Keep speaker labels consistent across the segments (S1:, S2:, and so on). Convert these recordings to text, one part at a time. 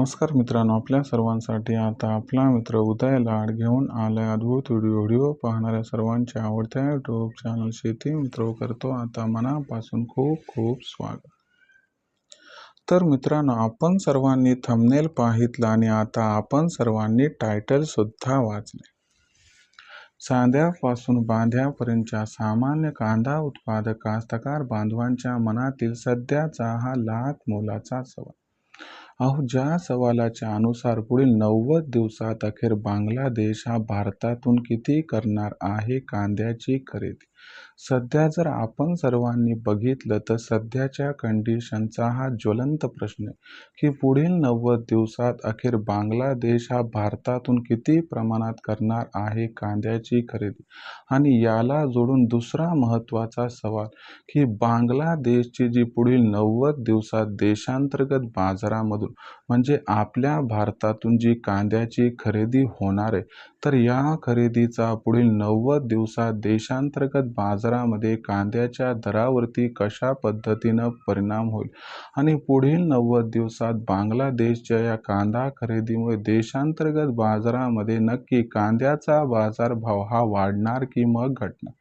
S1: नमस्कार मित्रांनो आपल्या सर्वांसाठी आता आपला मित्र उदय लाड घेऊन आलाय अद्भुत व्हिडिओ व्हिडिओ पाहणाऱ्या सर्वांच्या आवडत्या यूट्यूब चॅनल शेती मित्र करतो. आता मनापासून खूप खूप स्वागत. तर मित्रांनो आपण सर्वांनी थंबनेल पाहितलं आणि आता आपण सर्वांनी टायटल सुद्धा वाचले सांध्यापासून बांध्यापर्यंतच्या सामान्य कांदा उत्पादक कास्तकार बांधवांच्या मनातील सध्याचा हा लाख मोलाचा सवाल. अहो ज्या सवालाच्या अनुसार पुढील नव्वद दिवसात अखेर बांगलादेश हा भारतातून किती करणार आहे कांद्याची खरेदी? सध्या जर आपण सर्वांनी बघितलं तर सध्याच्या कंडिशनचा हा ज्वलंत प्रश्न की पुढील नव्वद दिवसात अखेर बांगलादेश हा भारतातून किती प्रमाणात करणार आहे कांद्याची खरेदी? आणि याला जोडून दुसरा महत्त्वाचा सवाल की बांगलादेशची जी पुढील नव्वद दिवसात देशांतर्गत बाजारामधून म्हणजे आपल्या भारतातून जी कांद्याची खरेदी होणार आहे तर या खरेदीचा पुढील नव्वद दिवसात देशांतर्गत बाजारामध्ये कांद्याच्या दरावरती कशा पद्धतीनं परिणाम होईल? आणि पुढील नव्वद दिवसात बांगलादेशच्या या कांदा खरेदीमुळे देशांतर्गत बाजारामध्ये नक्की कांद्याचा बाजारभाव हा वाढणार की मग घटणार?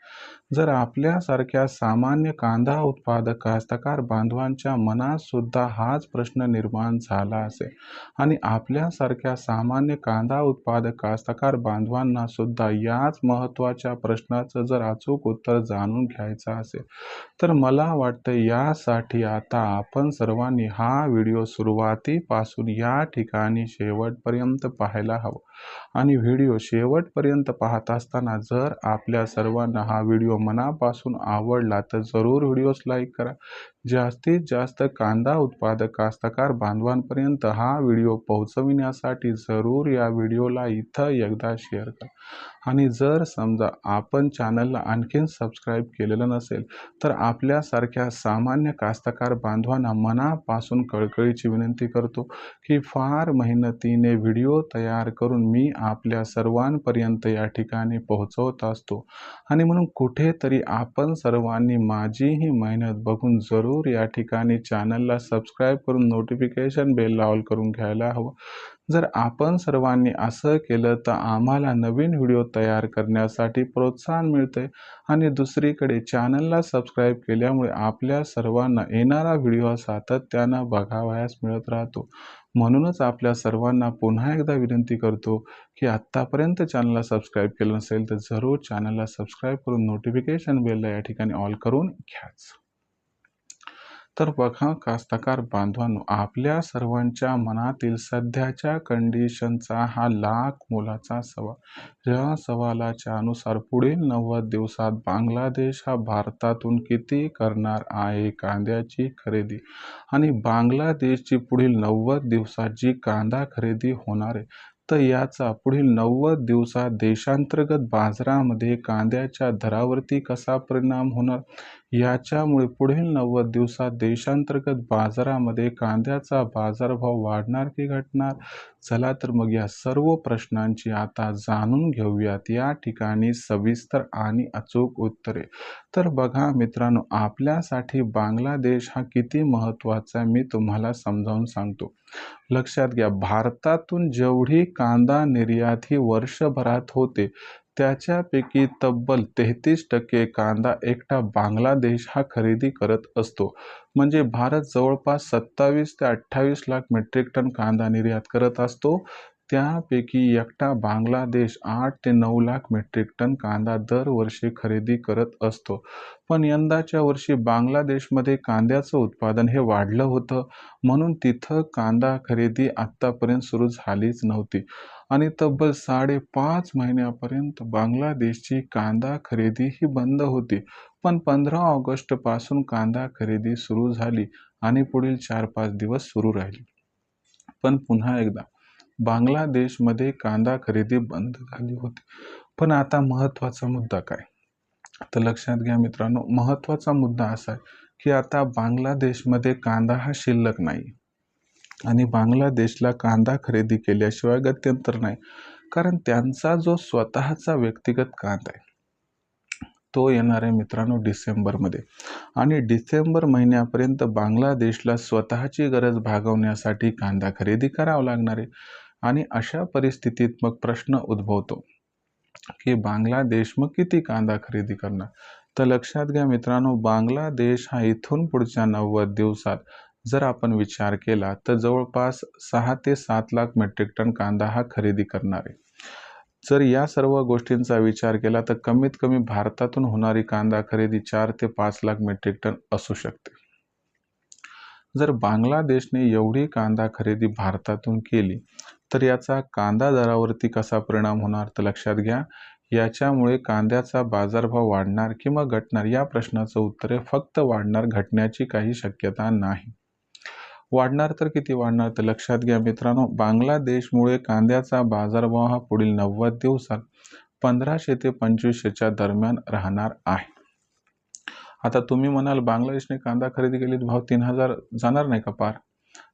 S1: जर आपल्यासारख्या सामान्य कांदा उत्पादक कास्तकार बांधवांच्या मनात सुद्धा हाच प्रश्न निर्माण झाला असेल आणि आपल्यासारख्या सामान्य कांदा उत्पादक कास्तकार बांधवांना सुद्धा याच महत्त्वाच्या प्रश्नाचं जर अचूक उत्तर जाणून घ्यायचं असेल तर मला वाटतं यासाठी आता आपण सर्वांनी हा व्हिडिओ सुरुवातीपासून या ठिकाणी शेवटपर्यंत पाहायला हवं. आणि व्हिडिओ शेवटपर्यंत पाहत असताना जर आपल्या सर्वांना हा व्हिडिओ मनापासून आवडला तर जरूर व्हिडिओस लाईक करा. जास्तीत जास्त कांदा उत्पादक कास्तकार बांधवांपर्यंत हा व्हिडिओ पोहोचविण्यासाठी जरूर या व्हिडिओला इथं एकदा शेअर करा. आणि जर समजा आपण चॅनलला आणखीन सबस्क्राईब केलेलं नसेल तर आपल्यासारख्या सामान्य कास्तकार बांधवांना मनापासून कळकळीची विनंती करतो की फार मेहनतीने व्हिडिओ तयार करून मी आपल्या सर्वांपर्यंत या ठिकाणी पोहोचवत असतो. आणि म्हणून कुठेतरी आपण सर्वांनी माझीही मेहनत बघून जरूर जरूर या ठिकाणी चॅनलला सबस्क्राईब करून नोटिफिकेशन बेल लावल करून घ्यायला हवं. जर आपण सर्वांनी असं केलं तर आम्हाला नवीन व्हिडिओ तयार करण्यासाठी प्रोत्साहन मिळते आणि दुसरीकडे चॅनलला सबस्क्राईब केल्यामुळे आपल्या सर्वांना येणारा व्हिडिओ सातत्यानं बघावयास मिळत राहतो. म्हणूनच आपल्या सर्वांना पुन्हा एकदा विनंती करतो की आत्तापर्यंत चॅनलला सबस्क्राईब केलं नसेल तर जरूर चॅनलला सबस्क्राईब करून नोटिफिकेशन बेलला या ठिकाणी ऑल करून घ्याच. तर बघा कास्तकार बांधवांनो आपल्या सर्वांच्या मनातील सध्याच्या कंडिशनचा हा लाख मोलाचा सवाल. या सवालाच्या अनुसार पुढील नव्वद दिवसात बांगलादेश हा भारतातून किती करणार आहे कांद्याची खरेदी? आणि बांगलादेशची पुढील नव्वद दिवसात जी कांदा खरेदी होणार आहे तर याचा पुढील नव्वद दिवसात देशांतर्गत बाजारामध्ये कांद्याच्या दरावरती कसा परिणाम होणार? याच्यामुळे पुढील नव्वद दिवसात देशांतर्गत बाजारामध्ये कांद्याचा बाजारभाव वाढणार की घटणार? चला तर मग या सर्व प्रश्नांची आता जाणून घेऊयात. या ठिकाणी सविस्तर आणि अचूक उत्तरे. तर बघा मित्रांनो आपल्यासाठी बांगलादेश हा किती महत्त्वाचा मी तुम्हाला समजावून सांगतो. लक्षात घ्या भारतातून जेवढी कांदा निर्यात ही वर्षभरात होते त्याच्यापैकी तब्बल तेहतीस टक्के कांदा एकटा बांगलादेश हा खरेदी करत असतो. म्हणजे भारत जवळपास सत्तावीस ते अठ्ठावीस लाख मेट्रिक टन कांदा निर्यात करत असतो. त्यापैकी एकटा बांगलादेश आठ ते नऊ लाख मेट्रिक टन कांदा दरवर्षी खरेदी करत असतो. पण यंदाच्या वर्षी बांगलादेशमध्ये कांद्याचं उत्पादन हे वाढलं होतं. म्हणून तिथं कांदा खरेदी आत्तापर्यंत सुरू झालीच नव्हती. आणि तब्बल साडेपाच महिन्यापर्यंत बांगलादेशची कांदा खरेदी ही बंद होती. पण पंधरा ऑगस्टपासून कांदा खरेदी सुरू झाली आणि पुढील चार पाच दिवस सुरू राहिली. पण पुन्हा एकदा बांगलादेशमध्ये कांदा खरेदी बंद झाली होती. पण आता महत्त्वाचा मुद्दा काय? तर लक्षात घ्या मित्रांनो महत्त्वाचा मुद्दा असा आहे की आता बांगलादेशमध्ये कांदा हा शिल्लक नाही आणि बांगलादेशला कांदा खरेदी केल्याशिवाय गत्यंतर नाही. कारण त्यांचा जो स्वतःचा व्यक्तिगत कांदा आहे तो येणार आहे मित्रांनो डिसेंबरमध्ये. आणि डिसेंबर महिन्यापर्यंत बांगलादेशला स्वतःची गरज भागवण्यासाठी कांदा खरेदी करावा लागणार आहे. आणि अशा परिस्थितीत मग प्रश्न उद्भवतो की बांगलादेश मग किती कांदा खरेदी करणार? तर लक्षात घ्या मित्रांनो बांगलादेश हा इथून पुढच्या नव्वद दिवसात जर आपण विचार केला तर जवळपास सहा ते सात लाख मेट्रिक टन कांदा हा खरेदी करणार आहे. जर या सर्व गोष्टींचा विचार केला तर कमीत कमी भारतातून होणारी कांदा खरेदी चार ते पाच लाख मेट्रिक टन असू शकते. जर बांगलादेशने एवढी कांदा खरेदी भारतातून केली तर याचा कांदा दरावरती कसा परिणाम होणार तर लक्षात घ्या. याच्यामुळे कांद्याचा बाजारभाव वाढणार किंवा घटणार या प्रश्नाचं उत्तर आहे. फक्त वाढणार घटण्याची काही शक्यता नाही. वाढणार तर किती वाढणार? तर लक्षात घ्या मित्रांनो बांगलादेशमुळे कांद्याचा बाजारभाव हा पुढील नव्वद दिवसात पंधराशे ते पंचवीसशेच्या दरम्यान राहणार आहे. आता तुम्ही म्हणाल बांगलादेशने कांदा खरेदी केली भाव तीन हजार जाणार नाही का पार?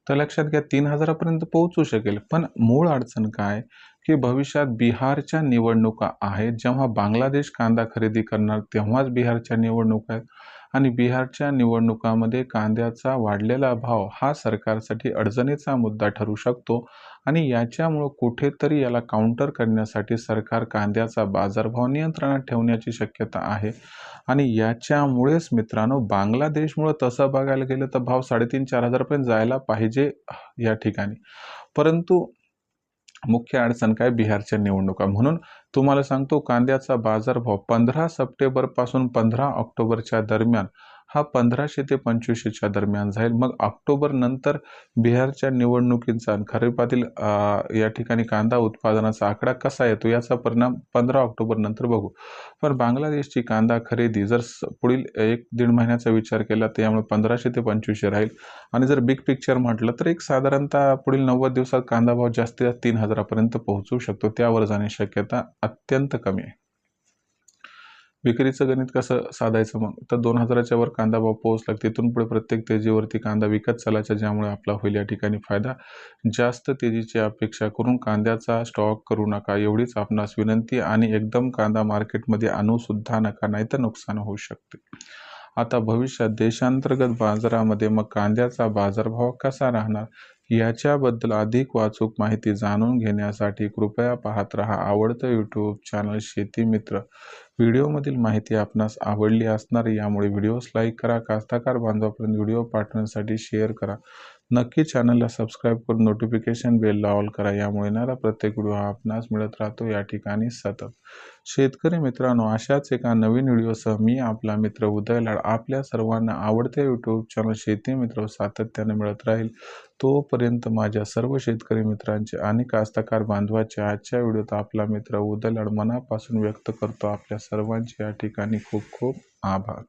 S1: तर लक्षात घ्या तीन हजारापर्यंत पोहोचू शकेल. पण मूळ अडचण काय? की भविष्यात बिहारच्या निवडणुका आहेत. जेव्हा बांगलादेश कांदा खरेदी करणार तेव्हाच बिहारच्या निवडणुका आहेत. आणि बिहारच्या निवडणुकामध्ये कांद्याचा वाढलेला भाव हा सरकारसाठी अडचणीचा मुद्दा ठरू शकतो आणि याच्यामुळं कुठेतरी याला काउंटर करण्यासाठी सरकार कांद्याचा बाजारभाव नियंत्रणात ठेवण्याची शक्यता आहे. आणि याच्यामुळेच मित्रांनो बांगलादेशमुळं तसं बघायला गेलं तर भाव साडेतीन चार हजारपर्यंत जायला पाहिजे या ठिकाणी. परंतु मुख्य अडचण काय? बिहारच्या निवडणुका. म्हणून तुम्हाला सांगतो कांद्याचा बाजारभाव पंधरा सप्टेंबरपासून पंधरा ऑक्टोबरच्या दरम्यान हा पंधराशे ते पंचवीसशेच्या दरम्यान जाईल. मग ऑक्टोबर नंतर बिहारच्या निवडणुकींचा खरीपातील या ठिकाणी कांदा उत्पादनाचा आकडा कसा येतो याचा परिणाम पंधरा ऑक्टोबर नंतर बघू. पण बांगलादेशची कांदा खरेदी जर पुढील एक दीड महिन्याचा विचार केला तर यामुळे पंधराशे ते पंचवीसशे राहील. आणि जर बिग पिक्चर म्हटलं तर एक साधारणतः पुढील नव्वद दिवसात कांदा भाव जास्तीत जास्त तीन हजारापर्यंत पोहोचू शकतो. त्यावर जाण्याची शक्यता अत्यंत कमी आहे. विक्रीचं गणित कसं साधायचं मग? तर दोन हजाराच्या वर कांदा भाव पोहोचला. तिथून पुढे प्रत्येक तेजीवरती कांदा विकत चालायचा ज्यामुळे आपला होईल या ठिकाणी फायदा. जास्त तेजीची अपेक्षा करून कांद्याचा स्टॉक करू नका. एवढीच आपणास विनंती आणि एकदम कांदा मार्केटमध्ये आणूसुद्धा नका नाही तर नुकसान होऊ शकते. आता भविष्यात देशांतर्गत बाजारामध्ये मग कांद्याचा बाजारभाव कसा राहणार? याच्याबद्दल अधिक वाचूक माहिती जाणून घेण्यासाठी कृपया पाहत रहा आवडतं यूट्यूब चॅनल शेती मित्र. व्हिडिओमधील माहिती आपणास आवडली असणार यामुळे व्हिडिओस लाईक करा कास्ताकार बांधवापर्यंत व्हिडिओ पाठवण्यासाठी शेअर करा. नक्की चॅनलला सबस्क्राईब करून नोटिफिकेशन बेल ऑल करा. यामुळे येणारा प्रत्येक व्हिडिओ हा आपणास मिळत राहतो. या ठिकाणी सतत. शेतकरी मित्रांनो अशाच एका नवीन व्हिडिओसह मी आपला मित्र उदय लाड आपल्या सर्वांना आवडते यूट्यूब चॅनल शेती मित्र सातत्याने मिळत राहील. तोपर्यंत माझ्या सर्व शेतकरी मित्रांचे आणि कास्तकार बांधवाचे आजच्या व्हिडिओत आपला मित्र उदय लाड मनापासून व्यक्त करतो. आपल्या सर्वांचे या ठिकाणी खूप खूप आभार.